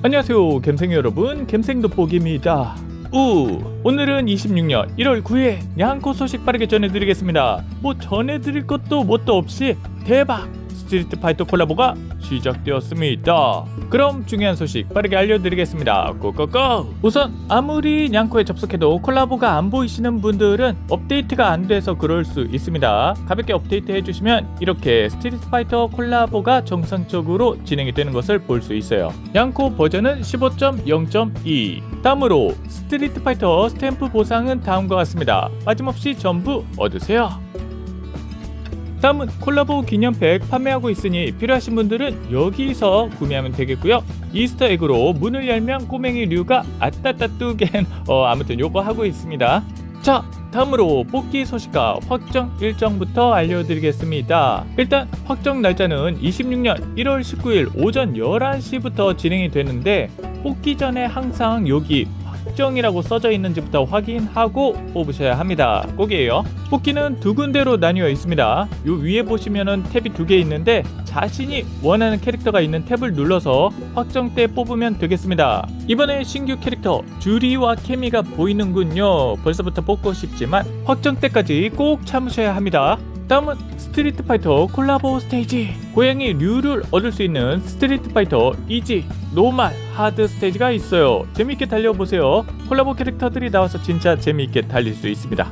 안녕하세요 갬생 여러분. 갬생 돋보기입니다. 우 오늘은 26년 1월 9일 양코 소식 빠르게 전해드리겠습니다. 뭐 전해드릴 것도 뭣도 없이 대박 스트리트 파이터 콜라보가 시작되었습니다. 그럼 중요한 소식 빠르게 알려드리겠습니다. 고고고! 우선 아무리 냥코에 접속해도 콜라보가 안 보이시는 분들은 업데이트가 안 돼서 그럴 수 있습니다. 가볍게 업데이트 해주시면 이렇게 스트리트 파이터 콜라보가 정상적으로 진행이 되는 것을 볼 수 있어요. 냥코 버전은 15.0.2 다음으로 스트리트 파이터 스탬프 보상은 다음과 같습니다. 빠짐없이 전부 얻으세요 다음은 콜라보 기념팩 판매하고 있으니 필요하신 분들은 여기서 구매하면 되겠고요. 이스터 에그로 문을 열면 꼬맹이 류가 아따따뚜겐 어 아무튼 요거 하고 있습니다. 자 다음으로 뽑기 소식과 확정 일정부터 알려드리겠습니다. 일단 확정 날짜는 26년 1월 19일 오전 11시부터 진행이 되는데 뽑기 전에 항상 여기 확정이라고 써져 있는지부터 확인하고 뽑으셔야 합니다. 꼭이에요. 뽑기는 두 군데로 나뉘어 있습니다. 요 위에 보시면은 탭이 두 개 있는데 자신이 원하는 캐릭터가 있는 탭을 눌러서 확정 때 뽑으면 되겠습니다. 이번에 신규 캐릭터 주리와 케미가 보이는군요. 벌써부터 뽑고 싶지만 확정 때까지 꼭 참으셔야 합니다. 다음은 스트리트 파이터 콜라보 스테이지. 고양이 류를 얻을 수 있는 스트리트 파이터 이지 노말 하드 스테이지가 있어요. 재미있게 달려보세요. 콜라보 캐릭터들이 나와서 진짜 재미있게 달릴 수 있습니다.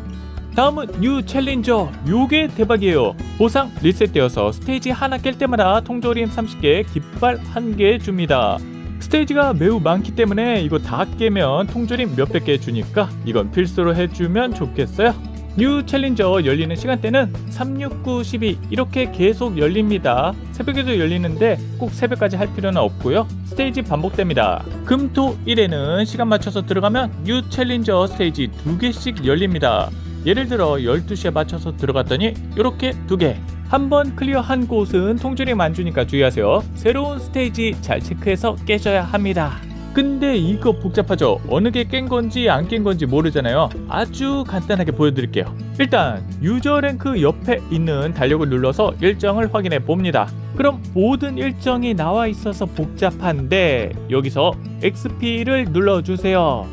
다음은 뉴 챌린저 요게 대박이에요. 보상 리셋되어서 스테이지 하나 깰 때마다 통조림 30개 깃발 1개 줍니다. 스테이지가 매우 많기 때문에 이거 다 깨면 통조림 몇백 개 주니까 이건 필수로 해주면 좋겠어요 뉴 챌린저 열리는 시간대는 3, 6, 9, 12 이렇게 계속 열립니다. 새벽에도 열리는데 꼭 새벽까지 할 필요는 없고요. 스테이지 반복됩니다. 금, 토, 일에는 시간 맞춰서 들어가면 뉴 챌린저 스테이지 두 개씩 열립니다. 예를 들어 12시에 맞춰서 들어갔더니 이렇게 두 개. 한번 클리어한 곳은 통조림 안 주니까 주의하세요. 새로운 스테이지 잘 체크해서 깨셔야 합니다. 근데 이거 복잡하죠? 어느 게 깬 건지 안 깬 건지 모르잖아요. 아주 간단하게 보여드릴게요. 일단 유저 랭크 옆에 있는 달력을 눌러서 일정을 확인해 봅니다. 그럼 모든 일정이 나와 있어서 복잡한데 여기서 XP를 눌러주세요.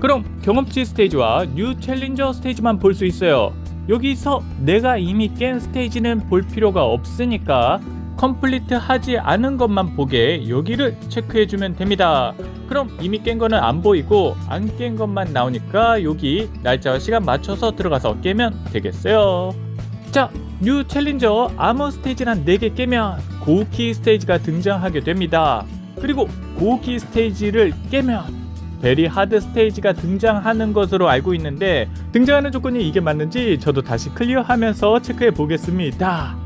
그럼 경험치 스테이지와 뉴 챌린저 스테이지만 볼 수 있어요. 여기서 내가 이미 깬 스테이지는 볼 필요가 없으니까 컴플리트 하지 않은 것만 보게 여기를 체크해 주면 됩니다. 그럼 이미 깬 거는 안 보이고 안 깬 것만 나오니까 여기 날짜와 시간 맞춰서 들어가서 깨면 되겠어요. 자, 뉴 챌린저 아머 스테이지를 한 4개 깨면 고키 스테이지가 등장하게 됩니다. 그리고 고키 스테이지를 깨면 베리 하드 스테이지가 등장하는 것으로 알고 있는데 등장하는 조건이 이게 맞는지 저도 다시 클리어하면서 체크해 보겠습니다.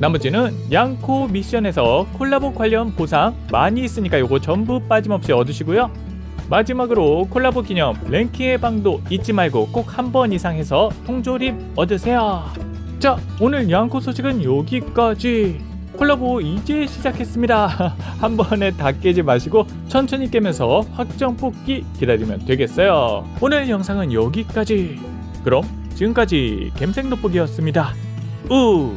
나머지는 양코 미션에서 콜라보 관련 보상 많이 있으니까 요거 전부 빠짐없이 얻으시고요. 마지막으로 콜라보 기념 랭킹의 방도 잊지 말고 꼭 한 번 이상 해서 통조림 얻으세요. 자, 오늘 양코 소식은 여기까지. 콜라보 이제 시작했습니다. 한 번에 다 깨지 마시고 천천히 깨면서 확정 뽑기 기다리면 되겠어요. 오늘 영상은 여기까지. 그럼 지금까지 갬생 돋보기였습니다. 우!